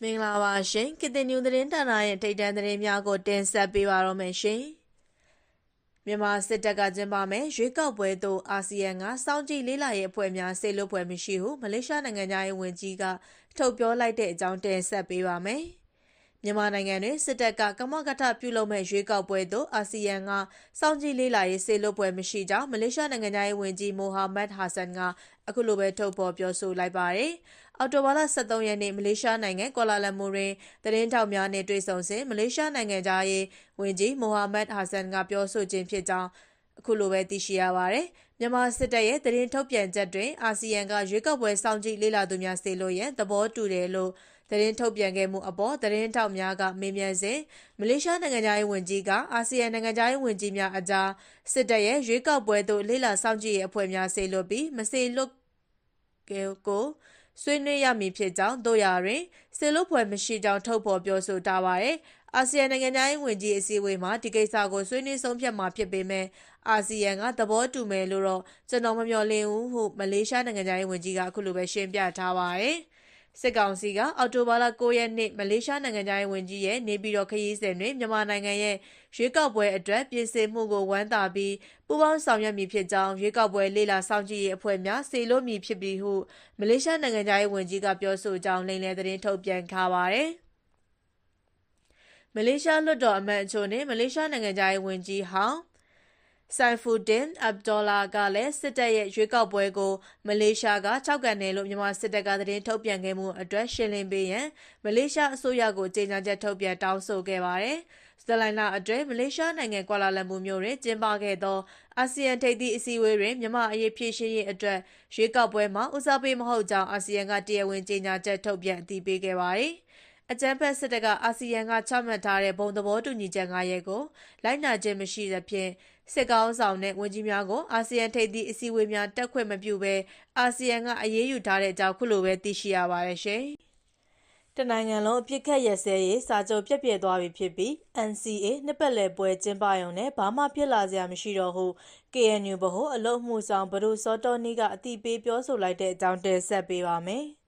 မင်္ဂလာပါရှင်ကတင်ညူသတင်းဌာနရဲ့ထိတ်တန့်သတင်းများကိုတင်ဆက်ပေးပါတော့မယ်ရှင်မြန်မာစစ်တပ်ကကျင်းပမယ်ရွေးကောက်ပွဲသို့အာဆီယံကစောင့်ကြည့်လေးလာရေးအဖွဲ့များဆေးလွတ်ပွဲမရှိဟုမလေးရှားနိုင်ငံသားရေးဝန်ကြီးကထုတ်ပြောလိုက်တဲ့အကြောင်းတင်ဆက်ပေးပါမယ် မြန်မာနိုင်ငံတွင်စစ်တပ်ကကမကထပြုလုပ်မဲ့ရွေးကောက်ပွဲသို့အာဆီယံကစောင့်ကြည့်လေးလာရေးဆေးလွတ်ပွဲမရှိကြောင်းမလေးရှားနိုင်ငံသားရေးဝန်ကြီးမိုဟာမက်ဟာဆန်ကအခုလိုပဲထုတ်ဖော်ပြောဆိုလိုက်ပါတယ်။အော်တိုဘာလ23ရက်နေ့မလေးရှားနိုင်ငံကွာလာလမ်ပူတွင်သတင်းထောက်များနှင့်တွေ့ဆုံစဉ်မလေးရှားနိုင်ငံသားရေးဝန်ကြီးမိုဟာမက်ဟာဆန်ကပြောဆိုခြင်းဖြစ်ကြောင်းအခုလိုပဲသိရှိရပါတယ်။မြန်မာစစ်တပ်ရဲ့သတင်းထုတ်ပြန်ချက်တွင်အာဆီယံကရွေးကောက်ပွဲစောင့်ကြည့်လေ့လာသူများစေလို့ရန်သဘောတူတယ်လို့ သတင်းထုတ်ပြန်ခဲ့မှုအပေါ်သတင်းထောက်များကမေးမြန်းစဉ်မလေးရှားနိုင်ငံသားရေးဝန်ကြီးကအာဆီယံနိုင်ငံသားရေးဝန်ကြီးများအကြားစစ်တပ်ရဲ့ရွေးကောက်ပွဲသို့လေ့လာစောင့်ကြည့်ရေးအဖွဲ့များစေလွတ်ပြီးမစေလွတ်ကိုဆွေးနွေးရမည်ဖြစ်ကြောင်းတို့ရာတွင်စေလွတ်ဖွဲ့မရှိကြောင်းထုတ်ဖော်ပြောဆိုထားပါတယ်။အာဆီယံနိုင်ငံသားရေးဝန်ကြီးအစည်းအဝေးမှာဒီကိစ္စကိုဆွေးနွေးဆုံးဖြတ်မှာဖြစ်ပေမဲ့အာဆီယံကသဘောတူမယ်လို့တော့ကျွန်တော်မမျှော်လင့်ဘူးဟုမလေးရှားနိုင်ငံသားရေးဝန်ကြီးကအခုလိုပဲရှင်းပြထားပါတယ်။ စစ်ကောင်စီကအော်တိုဘာလ9ရက်နေ့မလေးရှားနိုင်ငံသားရေးဝန်ကြီးရဲ့နေပြည်တော်ခရီးစဉ်တွင်မြန်မာနိုင်ငံရဲ့ရွေးကောက်ပွဲအတွက်ပြင်ဆင်မှုကိုဝမ်းသာပြီးပူးပေါင်းဆောင်ရွက်မည်ဖြစ်ကြောင်းရွေးကောက်ပွဲလေလာစောင့်ကြည့်ရေးအဖွဲ့များစေလို့မည်ဖြစ်ပြီးဟုမလေးရှားနိုင်ငံသားရေးဝန်ကြီးကပြောဆိုကြောင်းလိမ်လည်သတင်းထုတ်ပြန်ထားပါတယ်။မလေးရှားလွှတ်တော်အမတ်အချို့နဲ့မလေးရှားနိုင်ငံသားရေးဝန်ကြီးဟောင်း ဆိုင်ဖူဒင်အဗ်ဒေါ်လာကလည်းစစ်တပ်ရဲ့ရွေးကောက်ပွဲကိုမလေးရှားက၆ကန်တယ်လို့မြန်မာစစ်တပ်ကသတင်းထုတ်ပြန်ခဲ့မှုအတွက်ရှင်းလင်းပေးရန်မလေးရှားအစိုးရကိုကြေညာချက်ထုတ်ပြန်တောင်းဆိုခဲ့ပါတယ်။စလိုင်နာအတွင်းမလေးရှားနိုင်ငံကွာလာလမ်ပူမြို့တွင်ကျင်းပခဲ့သောအာဆီယံထိပ်သီးအစည်းအဝေးတွင်မြန်မာအရေးဖြည့်ရှင်းရေးအတွက်ရွေးကောက်ပွဲမှာဦးစားပေးမဟုတ်ကြောင်းအာဆီယံကတရားဝင်ကြေညာချက်ထုတ်ပြန်အသိပေးခဲ့ပါတယ်။အကြမ်းဖက်စစ်တပ်ကအာဆီယံကချမှတ်ထားတဲ့ဘုံသဘောတူညီချက်၅ရပ်ကိုလိုက်နာခြင်းမရှိသဖြင့် စစ်ကောင်းဆောင်နဲ့ဝန်ကြီးများကိုအာဆီယံထိပ်သီးအစည်းအဝေးများတက်ခွင့်မပြုဘဲအာဆီယံကအရေးယူထားတဲ့အကြောင်းခုလိုပဲသိရှိရပါတယ်ရှင်။တနိုင်ငံလုံးအပြစ်ခတ်ရစဲရေးစာချုပ်ပြက်ပြဲသွားပြီဖြစ်ပြီး NCA နှစ်ပတ်လည်ပွဲကျင်းပရုံနဲ့ဘာမှဖြစ်လာစရာမရှိတော့ဟု KNU ဘဟုအလုံးမှုဆောင်ဘဒုစောတော်နီးကအတိပေးပြောဆိုလိုက်တဲ့အကြောင်းတင်ဆက်ပေးပါမယ်။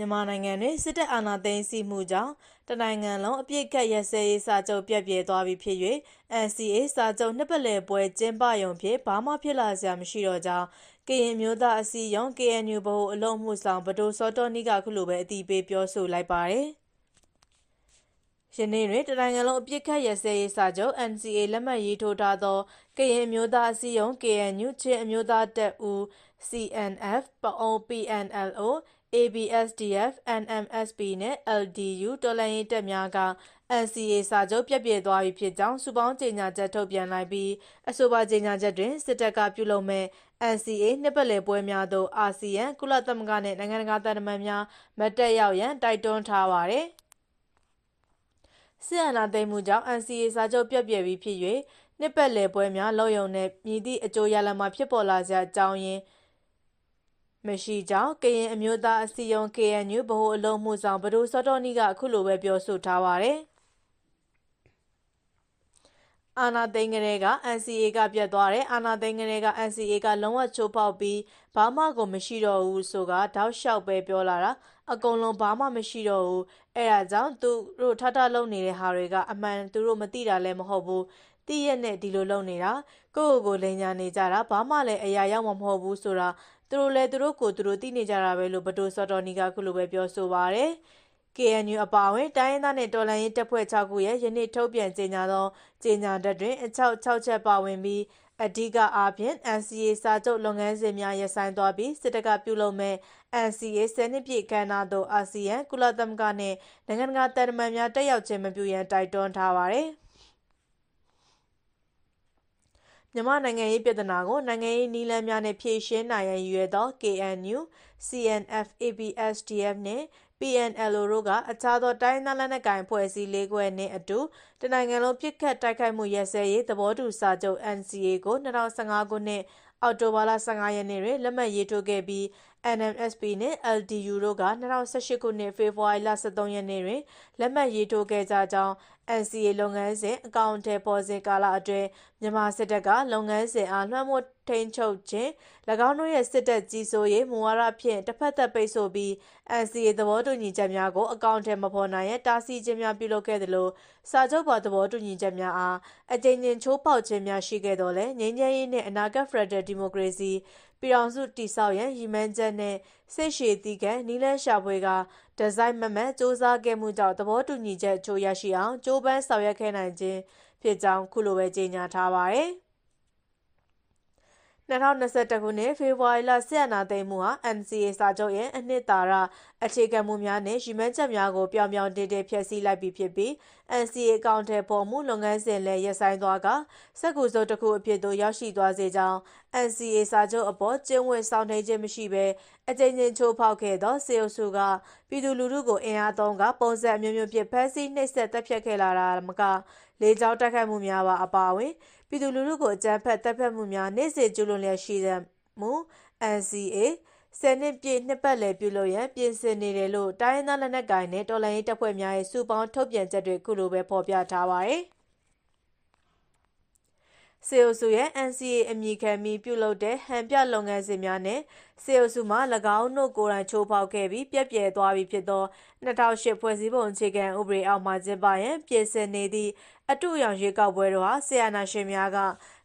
မြန်မာနိုင်ငံတွင်စစ်တပ်အာဏာသိမ်းစီးမှုကြောင့်တနိုင်ငံလုံးအပြစ်ကတ်ရစဲရေးစာချုပ်ပြက်ပြဲသွားပြီဖြစ်၍ NCA စာချုပ်နှစ်ပတ်လည်ပွဲကျင်းပရုံဖြင့်ဘာမှဖြစ်လာစရာမရှိတော့ကြောင်းကရင်မျိုးသားအစည်းအရုံး KNU ဘဟုအလုံးမှုဆောင်ဗဒိုစောတော်နီကခုလိုပဲအတိပေးပြောဆိုလိုက်ပါတယ်။ယနေ့တွင်တနိုင်ငံလုံးအပြစ်ခတ်ရစဲရေးစာချုပ် NCA လက်မှတ်ရေးထိုးထားသောကရင်မျိုးသားအစည်းအရုံး KNU ချင်းအမျိုးသားတပ်ဦး CNF ပအုံ PNLO ABSDF NMSP နဲ့ LDU တော်လှန်ရေးတပ်များက NCA စာချုပ်ပြည့်ပြည့်သွားပြီဖြစ်ကြောင်းစုပေါင်းကြေညာချက်ထုတ်ပြန်လိုက်ပြီးအဆိုပါကြေညာချက်တွင်စစ်တပ်ကပြုလုပ်မဲ့ NCA နှစ်ပတ်လည်ပွဲများသို့အာဆီယံကုလသမဂ္ဂနဲ့နိုင်ငံတကာတပ်မှန်များမတက်ရောက်ရန်တိုက်တွန်းထားပါတယ်။ဆီယနာသိမ်းမှုကြောင့် NCA စာချုပ်ပြည့်ပြည့်ပြီးဖြစ်၍နှစ်ပတ်လည်ပွဲများလောက်ယုံနဲ့မြည်သည့်အကျိုးရလဒ်မှဖြစ်ပေါ်လာစရာအကြောင်းရင်း မရှိကြောင်းကရင်အမျိုးသားအစည်းအရုံး KNU ဗဟိုအလုံးမှုဆောင်ဘဒိုစောတော်နီကအခုလိုပဲပြောဆိုထားပါတယ်။အာနာသိန်းကလေးက NCA ကပြတ်သွားတယ်အာနာသိန်းကလေးက NCA ကလုံးဝချိုးပေါက်ပြီးဘာမှကိုမရှိတော့ဘူးဆိုကတောက်လျှောက်ပဲပြောလာတာအကုန်လုံးဘာမှမရှိတော့ဘူးအဲဒါကြောင့်သူတို့ထထလုံနေတဲ့ဟာတွေကအမှန်သူတို့မသိတာလည်းမဟုတ်ဘူးတည့်ရက်နဲ့ဒီလိုလုပ်နေတာကိုယ့်ကိုယ်ကိုလိန်ညာနေကြတာဘာမှလည်းအရာရောက်မှာမဟုတ်ဘူးဆိုတာ သူတို့လည်းသူတို့ကိုသူတို့သိနေကြတာပဲလို့ဘတိုစော်တော်နီကခုလိုပဲပြောဆိုပါရယ် KNU အပါအဝင်တိုင်းရင်းသားနဲ့တော်လှန်ရေးတပ်ဖွဲ့6ခုရဲ့ယနေ့ထုတ်ပြန်ကြေညာသောကြေညာချက်တွင်အချောက်6ချက်ပါဝင်ပြီးအဓိကအားဖြင့် NCA စာချုပ်လုပ်ငန်းစဉ်များရပ်ဆိုင်းသွားပြီးစစ်တပ်ကပြုလုပ်မဲ့ NCA ဆယ်နှစ်ပြည့်ကဏ္ဍသို့အာဆီယံကုလသမဂ္ဂနှင့်နိုင်ငံတကာတပ်မန်များတက်ရောက်ခြင်းမပြုရန်တိုက်တွန်းထားပါသည်။ မြန်မာနိုင်ငံရေးပြဿနာကိုနိုင်ငံရေးနည်းလမ်းများနဲ့ဖြေရှင်းနိုင်ရန်ရည်ရွယ်သော KNU, CNF, ABSDF နှင့် PNLO တို့ကအခြားသောတိုင်းသားလက်နက်ကိုင်ဖွဲ့စည်းလေးခွဲနှင့်အတူတနိုင်ငံလုံးပြစ်ခတ်တိုက်ခိုက်မှုရစဲရေးသဘောတူစာချုပ် NCA ကို2015ခုနှစ်အော်တိုဘာလ15ရက်နေ့တွင်လက်မှတ်ရေးထိုးခဲ့ပြီး NMSP နှင့် LDU တို့က2018ခုနှစ်ဖေဖော်ဝါရီလ23ရက်နေ့တွင်လက်မှတ်ရေးထိုးခဲ့ကြကြောင်း NCA လုပ်ငန်းစဉ်အကောင့်အထည်ပေါ်စဉ်ကာလအတွင်းမြန်မာစစ်တပ်ကလုပ်ငန်းစဉ်အားလွှမ်းမိုး ထိန်းချုပ်ခြင်း၎င်းတို့ရဲ့စစ်တပ်ကြီးစိုးရေးမူဝါဒဖြင့်တစ်ဖက်သက်ပိတ်ဆို့ပြီး NCA သဘောတူညီချက်များကိုအကောင့်အထည်မဖော်နိုင်ရန်တားဆီးခြင်းများပြုလုပ်ခဲ့သလိုစာချုပ်ပါသဘောတူညီချက်များအားအကြိမ်ကြိမ်ချိုးဖောက်ခြင်းများရှိခဲ့တော်လဲငြိမ်းချမ်းရေးနှင့်အနာဂတ်ဖရဒရယ်ဒီမိုကရေစီပြည်အောင်စုတည်ဆောက်ရန်ရည်မှန်းချက်နှင့်စိတ်ရှည်တည်ကံနီလန်းရှာဖွေကဒီဇိုင်းမမတ်စ조사ခဲ့မှုကြောင့်သဘောတူညီချက်ချိုးရရှိအောင်ကြိုးပမ်းဆောင်ရွက်ခဲ့နိုင်ခြင်းဖြစ်ကြောင်းခုလိုပဲကြေညာထားပါတယ်။ 2021ခုနှစ်ဖေဖော်ဝါရီလဆီယနာသိမ်းမှုဟာ NCA စာချုပ်ရဲ့အနှစ်သာရအခြေခံမှုများနဲ့ရည်မှန်းချက်များကိုပြောင်ပြောင်တင်းတင်းဖျက်ဆီးလိုက်ပြီးဖြစ်ပြီး NCA အကောင့်ထဲပေါ်မှုလုပ်ငန်းစဉ်လည်းရပ်ဆိုင်းသွားကစက်ကူစုပ်တစ်ခုအဖြစ်သို့ရောက်ရှိသွားစေကြောင်း NCA စာချုပ်အပေါ်ကျင်းဝတ်ဆောင်ထိန်ခြင်းမရှိဘဲအကြိမ်ကြိမ်ချိုးဖောက်ခဲ့သောစေအုပ်စုကပြည်သူလူထုကိုအင်အားသုံးကပုံစံအမျိုးမျိုးဖြင့်ဖမ်းဆီးနှိပ်စက်တပ်ဖြတ်ခဲ့လာတာမက လေကြောင်းတိုက်ခိုက်မှုများပါအပါအဝင်ပြည်သူလူထုကိုအကြမ်းဖက်တပ်ဖြတ်မှုများနေ့စဉ်ကျူးလွန်လျက်ရှိတဲ့မှု NCA ဆယ်နှစ်ပြည့်နှစ်ပတ်လည်ပြုလုပ်ရန်ပြင်ဆင်နေတယ်လို့တိုင်းရင်းသားလက်နက်ကိုင်နဲ့တော်လှန်ရေးတပ်ဖွဲ့များရဲ့စုပေါင်းထုတ်ပြန်ချက်တွေခုလိုပဲဖော်ပြထားပါတယ်။စေအုပ်စုရဲ့ NCA အမည်ခံပြီးပြုလုပ်တဲ့ဟန်ပြလုပ်ငန်းစဉ်များနဲ့စေအုပ်စုမှ၎င်းတို့ကိုယ်တိုင်ချိုးဖောက်ခဲ့ပြီးပြက်ပြဲသွားပြီးဖြစ်သော2008ဖွဲ့စည်းပုံအခြေခံဥပဒေအောက်မှကျင်းပရန်ပြင်ဆင်နေသည့် အတူရောင်ရွေးကောက်ပွဲတို့ဟာဆီယနာရှင်များက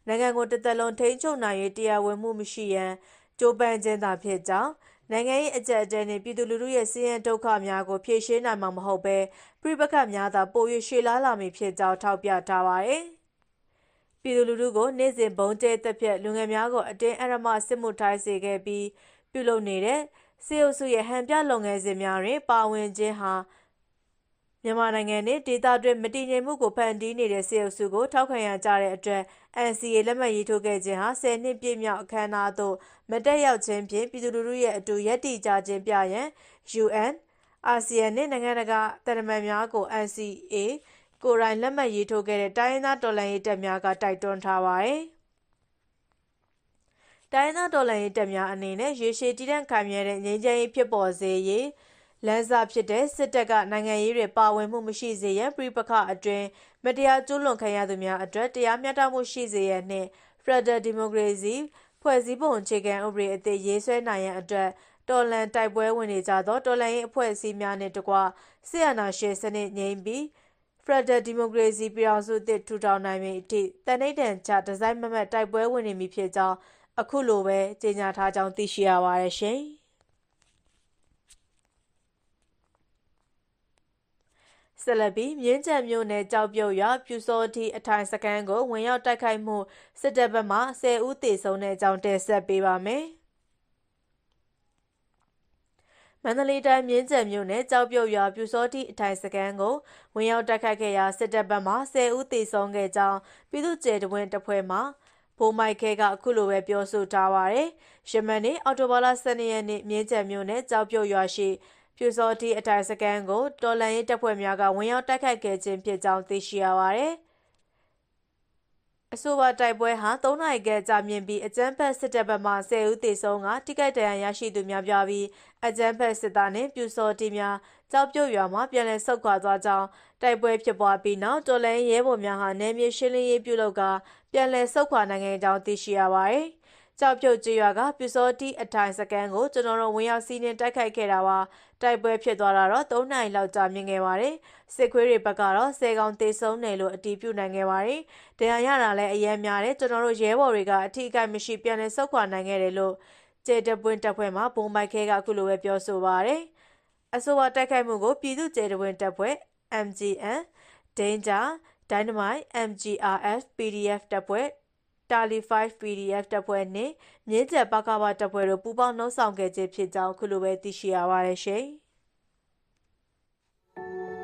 နိုင်ငံကိုတစ်သက်လုံးထိန်းချုပ်နိုင်ရေးတရားဝင်မှုမရှိရန်ကြိုးပမ်းခြင်းသာဖြစ်ကြောင်းနိုင်ငံရေးအကြက်အတဲနှင့်ပြည်သူလူထုရဲ့စီးရဲဒုက္ခများကိုဖြေရှင်းနိုင်မှာမဟုတ်ဘဲပြိပခတ်များသာပို၍ရှေ့လာလာမည်ဖြစ်ကြောင်းထောက်ပြထားပါသည်ပြည်သူလူထုကိုနေ့စဉ်ဘုံကျဲတက်ဖြတ်လူငယ်များကိုအတင်းအရမစစ်မှုထိုင်းစေခဲ့ပြီးပြုလုပ်နေတဲ့စေအုပ်စုရဲ့ဟန်ပြလုပ်ငန်းစဉ်များတွင်ပါဝင်ခြင်းဟာ မြန်မာနိုင်ငံနဲ့ဒေသတွင်းမတည်ငြိမ်မှုကိုဖန်တီးနေတဲ့စေအုပ်စုကိုထောက်ခံရကြတဲ့အတွက် NCA လက်မှတ်ရေးထိုးခဲ့ခြင်းဟာ10နှစ်ပြည့်မြောက်အခမ်းအနားသို့မတက်ရောက်ခြင်းဖြင့်ပြည်သူလူထုရဲ့အတူရပ်တည်ကြခြင်းပြရန် UN အာဆီယံနှင့်နိုင်ငံတကာတရမန်များကို NCA ကိုယ်တိုင်လက်မှတ်ရေးထိုးခဲ့တဲ့တိုင်းရင်းသားတော်လှန်ရေးတပ်များကတိုက်တွန်းထားပါတယ်။တိုင်းသားတော်လှန်ရေးတပ်များအနေနဲ့ရေရှည်တည်တံ့ခိုင်မြဲတဲ့ငြိမ်းချမ်းရေးဖြစ်ပေါ်စေရေး လမ်းစာဖြစ်တဲ့စစ်တပ်ကနိုင်ငံရေးတွေပါဝင်မှုမရှိစေရန်ပြပခအတွင်းမတရားကျူးလွန်ခံရသူများအတွက်တရားမျှတမှုရှိစေရန်နှင့် Federal Democracy ဖွဲ့စည်းပုံအခြေခံဥပဒေအသစ်ရေးဆွဲနိုင်ရန်အတွက်တော်လန်တိုက်ပွဲဝင်နေကြသောတော်လန်ရေးအဖွဲ့အစည်းများနှင့်တကွဆီယနာရှင်စနစ်ငြိမ်းပြီးဖရဒဒီမိုကရေစီပြည်အောင်စုအသစ်ထူထောင်နိုင်မည်အထိတန်ဋိဌာန်ချဒီဇိုင်းမမတ်တိုက်ပွဲဝင်နေမည်ဖြစ်ကြောင်းအခုလိုပဲကြေညာထားကြောင်းသိရှိရပါတယ်ရှင်။ ဆက်လက်ပြီးမြင်းကြံမြို့နယ်ကြောက်ပြုတ်ရွာပြူစောတိအထိုင်စခန်းကိုဝင်ရောက်တိုက်ခိုက်မှုစစ်တပ်ဘက်မှ10ဦးသေဆုံးတဲ့အကြောင်းတင်ဆက်ပေးပါမယ်။မန္တလေးတိုင်းမြင်းကြံမြို့နယ်ကြောက်ပြုတ်ရွာပြူစောတိအထိုင်စခန်းကိုဝင်ရောက်တိုက်ခိုက်ခဲ့ရာစစ်တပ်ဘက်မှ10ဦးသေဆုံးခဲ့ကြောင်းပြည်သူ့ကျဲတဝင်းတပ်ဖွဲ့မှဘိုးမိုက်ခဲကအခုလိုပဲပြောဆိုထားပါတယ်။ယမန်နေ့အော်တိုဘာလ12ရက်နေ့မြင်းကြံမြို့နယ်ကြောက်ပြုတ်ရွာရှိ ပြူစောတိအထိုင်စကန်ကိုတော်လန်ရေးတပ်ဖွဲ့များကဝင်ရောက်တိုက်ခိုက်ခဲ့ခြင်းဖြစ်ကြောင်းသိရှိရပါတယ်။အဆိုပါတိုက်ပွဲဟာ3နိုင်ခန့်ကြာမြင့်ပြီးအကြမ်းဖက်စစ်တပ်ဘက်မှ10ဦးသေဆုံးကတိကိတ်တရန်ရရှိသူများပြပြီးအကြမ်းဖက်စစ်သားနှင့်ပြူစောတိများကြောက်ပြုတ်ရွာမှပြန်လည်ဆုတ်ခွာသွားကြောင်းတိုက်ပွဲဖြစ်ပွားပြီးနောက်တော်လန်ရဲဘော်များဟာနယ်မြေရှင်းလင်းရေးပြုလုပ်ကပြန်လည်ဆုတ်ခွာနိုင်ခဲ့ကြောင်းသိရှိရပါတယ်။ ကြောက်ပြုတ်ကျွရွာကပြူစောတိအထိုင်စကန်ကိုကျွန်တော်တို့ဝင်ရောက်စီးနှင်းတိုက်ခိုက်ခဲ့တာပါတိုက်ပွဲဖြစ်သွားတာတော့3နိုင်လောက်ကြာမြင့်ခဲ့ပါတယ်စစ်ခွေးတွေဘက်ကတော့ဆယ်ကောင်တေဆုံးတယ်လို့အတည်ပြုနိုင်ခဲ့ပါတယ်တရားရတာလည်းအရင်များတယ်ကျွန်တော်တို့ရဲဘော်တွေကအထီးအကိုက်မရှိပြန်လည်ဆုတ်ခွာနိုင်ခဲ့တယ်လို့ကျေတပွင့်တပ်ဖွဲ့မှဘုံမိုက်ခဲကအခုလိုပဲပြောဆိုပါတယ်အဆိုပါတိုက်ခိုက်မှုကိုပြည်သူ့ကျေတပွင့်တပ်ဖွဲ့ MGN Danger Dynamite MGRF PDF တပ်ဖွဲ့ တာလီ5 PDF တပ်ဖွဲ့နှင့်မြင်းကျက်ပကပတပ်ဖွဲ့တို့ပူးပေါင်းနှုံးဆောင်ခဲ့ခြင်းဖြစ်ကြောင်းခုလိုပဲသိရှိရပါတယ်ရှင်။